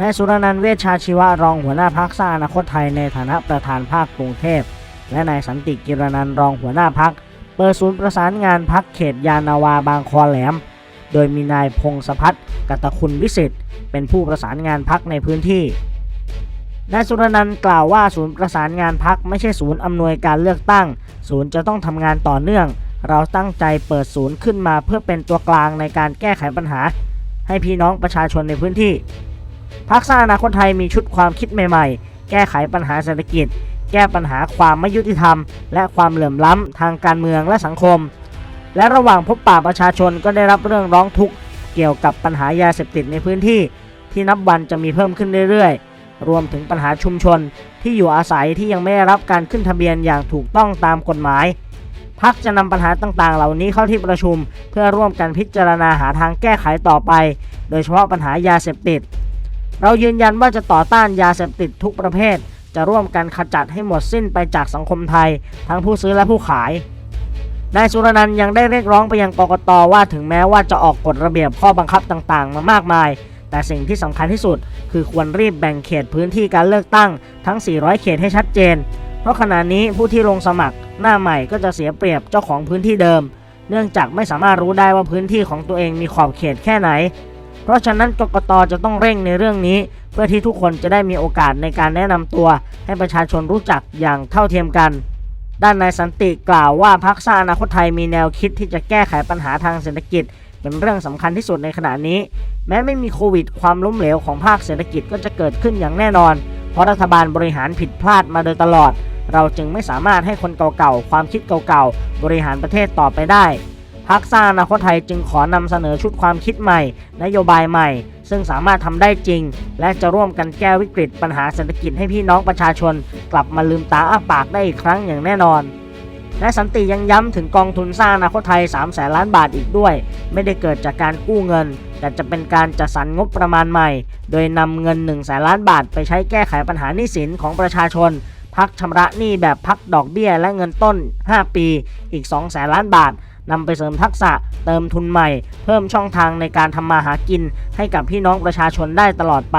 นายสุรนันท์เวชชาชีวะรองหัวหน้าพักสร้างอนาคตไทยในฐานะประธานภาคกรุงเทพ และนายสันติกิรนันท์รองหัวหน้าพักเปิดศูนย์ประสานงานพักเขตยานาวาบางคอแหลม โดยมีนายพงศพัฒน์กัตคุณวิสิทธิ์เป็นผู้ประสานงานพักในพื้นที่นายสุรนันท์กล่าวว่าศูนย์ประสานงานพักไม่ใช่ศูนย์อำนวยการเลือกตั้ง ศูนย์จะต้องทำงานต่อเนื่อง เราตั้งใจเปิดศูนย์ขึ้นมาเพื่อเป็นตัวกลางในการแก้ไขปัญหา ให้พี่น้องประชาชนในพื้นที่ พักสร้างอนาคตไทยมีชุดความคิดใหม่ๆ แก้ไขปัญหาเศรษฐกิจ แก้ปัญหาความไม่ยุติธรรม และความเหลื่อมล้ำทางการเมืองและสังคม และระหว่างพบปะประชาชนก็ได้รับเรื่องร้องทุกข์เกี่ยวกับปัญหายาเสพติดในพื้นที่ ที่นับวันจะมีเพิ่มขึ้นเรื่อยๆ รวมถึงปัญหาชุมชนที่อยู่อาศัยที่ยังไม่ได้รับการขึ้นทะเบียนอย่างถูกต้องตามกฎหมายพักจะนำปัญหาต่างๆ เหล่านี้เข้าที่ประชุม เพื่อร่วมกันพิจารณาหาทางแก้ไขต่อไป โดยเฉพาะปัญหายาเสพติด เรายืนยันว่าจะต่อต้านยาเสพติดทุกประเภท จะร่วมกันขจัดให้หมดสิ้นไปจากสังคมไทย ทั้งผู้ซื้อและผู้ขาย นายสุรนันท์ยังได้เรียกร้องไปยังกกตว่าถึงแม้ว่าจะออกกฎระเบียบข้อบังคับต่างๆ มามากมาย แต่สิ่งที่สำคัญที่สุด คือควรรีบแบ่งเขตพื้นที่การเลือกตั้งทั้ง 400 เขตให้ชัดเจน เพราะขณะนี้ผู้ที่ลงสมัคร หน้าใหม่ก็จะเสียเปรียบเจ้าของพื้นที่เดิม เนื่องจากไม่สามารถรู้ได้ว่าพื้นที่ของตัวเองมีขอบเขตแค่ไหน เพราะฉะนั้นกกตจะต้องเร่งในเรื่องนี้ เพื่อที่ทุกคนจะได้มีโอกาสในการแนะนำตัว ให้ประชาชนรู้จักอย่างเท่าเทียมกัน ด้านนายสันติกล่าวว่าพรรคสร้างอนาคตไทยมีแนวคิดที่จะแก้ไขปัญหาทางเศรษฐกิจ เป็นเรื่องสำคัญที่สุดในขณะนี้ แม้ไม่มีโควิด ความล้มเหลวของภาคเศรษฐกิจก็จะเกิดขึ้นอย่างแน่นอน เพราะรัฐบาลบริหารผิดพลาดมาโดยตลอด เราจึงไม่สามารถให้คนเก่าๆความคิดเก่าๆบริหารประเทศต่อไปได้ พักสร้างอนาคตไทยจึงขอนำเสนอชุดความคิดใหม่ นโยบายใหม่ ซึ่งสามารถทำได้จริง และจะร่วมกันแก้วิกฤตปัญหาเศรษฐกิจให้พี่น้องประชาชน กลับมาลืมตาอ้าปากได้อีกครั้งอย่างแน่นอนและสันติยังย้ำถึงกองทุนสร้างอนาคตไทย 3 แสนล้านบาทอีกด้วย ไม่ได้เกิดจากการกู้เงิน แต่จะเป็นการจัดสรรงบประมาณใหม่ โดยนำเงิน 1 แสนล้านบาทไปใช้แก้ไขปัญหาหนี้สินของประชาชน พักชำระหนี้แบบพักดอกเบี้ยและเงินต้น 5 ปี อีก 2 แสนล้านบาท นำไปเสริมทักษะ เติมทุนใหม่ เพิ่มช่องทางในการทำมาหากินให้กับพี่น้องประชาชนได้ตลอดไป